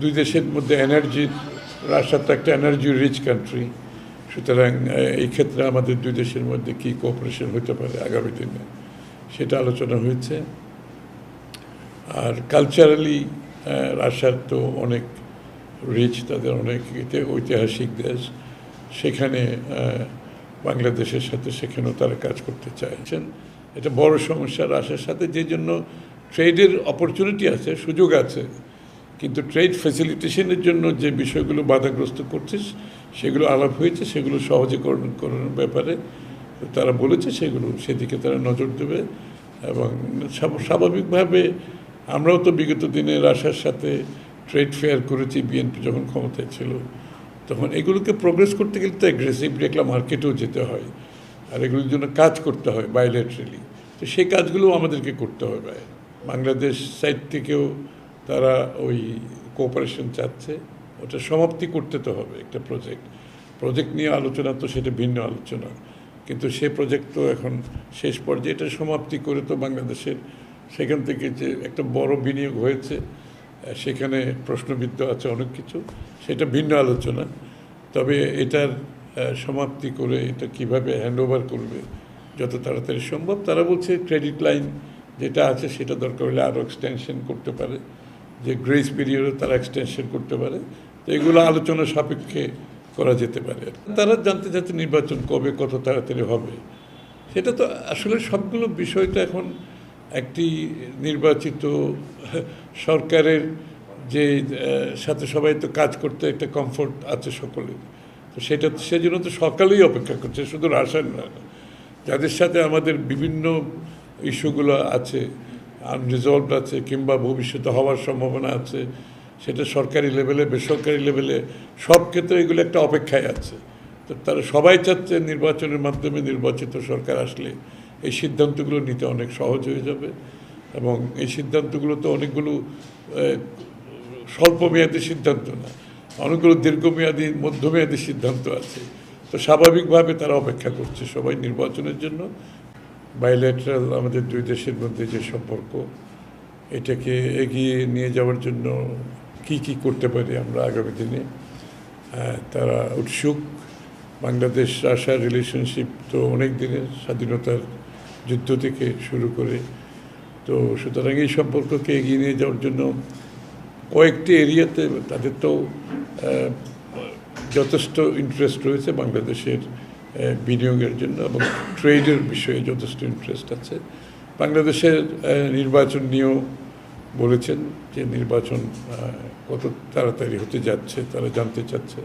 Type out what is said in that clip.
দুই দেশের মধ্যে এনার্জি রাশিয়া তো একটা এনার্জি রিচ কান্ট্রি সুতরাং এই ক্ষেত্রে আমাদের দুই দেশের মধ্যে কী কোঅপারেশন হতে পারে আগামী দিনে, সেটা আলোচনা হয়েছে। আর কালচারালি রাশিয়ার তো অনেক রিচ তাদের অনেক ঐতিহাসিক দেশ, সেখানে বাংলাদেশের সাথে সেখানেও তারা কাজ করতে চাইছেন। এটা বড় সমস্যা রাশিয়ার সাথে যে জন্য ট্রেডের অপরচুনিটি আছে, সুযোগ আছে। কিন্তু ট্রেড ফ্যাসিলিটেশনের জন্য যে বিষয়গুলো বাধাগ্রস্ত করছিস, সেগুলো আলাপ হয়েছে, সেগুলো সহজীকরণ করানোর ব্যাপারে তারা বলেছে, সেগুলো সেদিকে তারা নজর দেবে এবং স্বাভাবিকভাবে আমরাও তো বিগত দিনে রাশার সাথে ট্রেড ফেয়ার করেছি বিএনপি যখন ক্ষমতায় ছিল, তখন এগুলোকে প্রোগ্রেস করতে গেলে তো অ্যাগ্রেসিভলি একটা মার্কেটেও যেতে হয় আর এগুলোর জন্য কাজ করতে হয় বাইলেটারালি তো সেই কাজগুলো আমাদেরকে করতে হবে। বাংলাদেশ সাইড থেকেও তারা ওই কোঅপারেশন চাচ্ছে। ওটা সমাপ্তি করতে তো হবে একটা প্রজেক্ট প্রজেক্ট নিয়ে আলোচনা তো সেটা ভিন্ন আলোচনা। কিন্তু সে প্রজেক্ট তো এখন শেষ পর্যায়ে। এটা সমাপ্তি করে তো বাংলাদেশের সেখান থেকে যে একটা বড় বিনিয়োগ হয়েছে, সেখানে প্রশ্নবিদ্ধ আছে অনেক কিছু। সেটা ভিন্ন আলোচনা। তবে এটার সমাপ্তি করে এটা কীভাবে হ্যান্ড ওভার করবে, যত তাড়াতাড়ি সম্ভব। তারা বলছে ক্রেডিট লাইন যেটা আছে সেটা দরকার হলে আরও এক্সটেনশন করতে পারে। যে গ্রেস পিরিয়ডে তারা এক্সটেনশন করতে পারে, তো এগুলো আলোচনা সাপেক্ষে করা যেতে পারে। তারা জানতে চাচ্ছে নির্বাচন কবে, কত তাড়াতাড়ি হবে। সেটা তো আসলে সবগুলো বিষয়টা এখন একটি নির্বাচিত সরকারের যে সাথে সবাই তো কাজ করতে একটা কমফোর্ট আছে সকলের। তো সেটা, সেজন্য তো সকালেই অপেক্ষা করছে, শুধু রাসায়ন যাদের সাথে আমাদের বিভিন্ন ইস্যুগুলো আছে আনরিজলভড আছে কিংবা ভবিষ্যতে হওয়ার সম্ভাবনা আছে, সেটা সরকারি লেভেলে বেসরকারি লেভেলে সব ক্ষেত্রে এগুলো একটা অপেক্ষায় আছে। তো তারা সবাই চাচ্ছে নির্বাচনের মাধ্যমে নির্বাচিত সরকার আসলে এই সিদ্ধান্তগুলো নিতে অনেক সহজ হয়ে যাবে এবং এই সিদ্ধান্তগুলো তো অনেকগুলো স্বল্পমেয়াদী সিদ্ধান্ত না, অনেকগুলো দীর্ঘমেয়াদী, মধ্যমেয়াদী সিদ্ধান্ত আছে। তো স্বাভাবিকভাবে তারা অপেক্ষা করছে সবাই নির্বাচনের জন্য। বাইলেটারাল আমাদের দুই দেশের মধ্যে যে সম্পর্ক, এটাকে এগিয়ে নিয়ে যাওয়ার জন্য কি কি করতে পারি আমরা আগামী দিনে তারা উৎসুক। বাংলাদেশ, রাশিয়ার রিলেশনশিপ তো অনেক দিনের স্বাধীনতার যুদ্ধ থেকে শুরু করে। তো সুতরাং এই সম্পর্ককে এগিয়ে নিয়ে যাওয়ার জন্য কয়েকটি এরিয়াতে তাদের তো যথেষ্ট ইন্টারেস্ট রয়েছে বাংলাদেশের বিনিয়োগের জন্য এবং ট্রেডের বিষয়ে যথেষ্ট ইন্টারেস্ট আছে। বাংলাদেশের নির্বাচন নিয়েও বলেছেন যে নির্বাচন কত তাড়াতাড়ি হতে যাচ্ছে, তারা জানতে চাচ্ছে।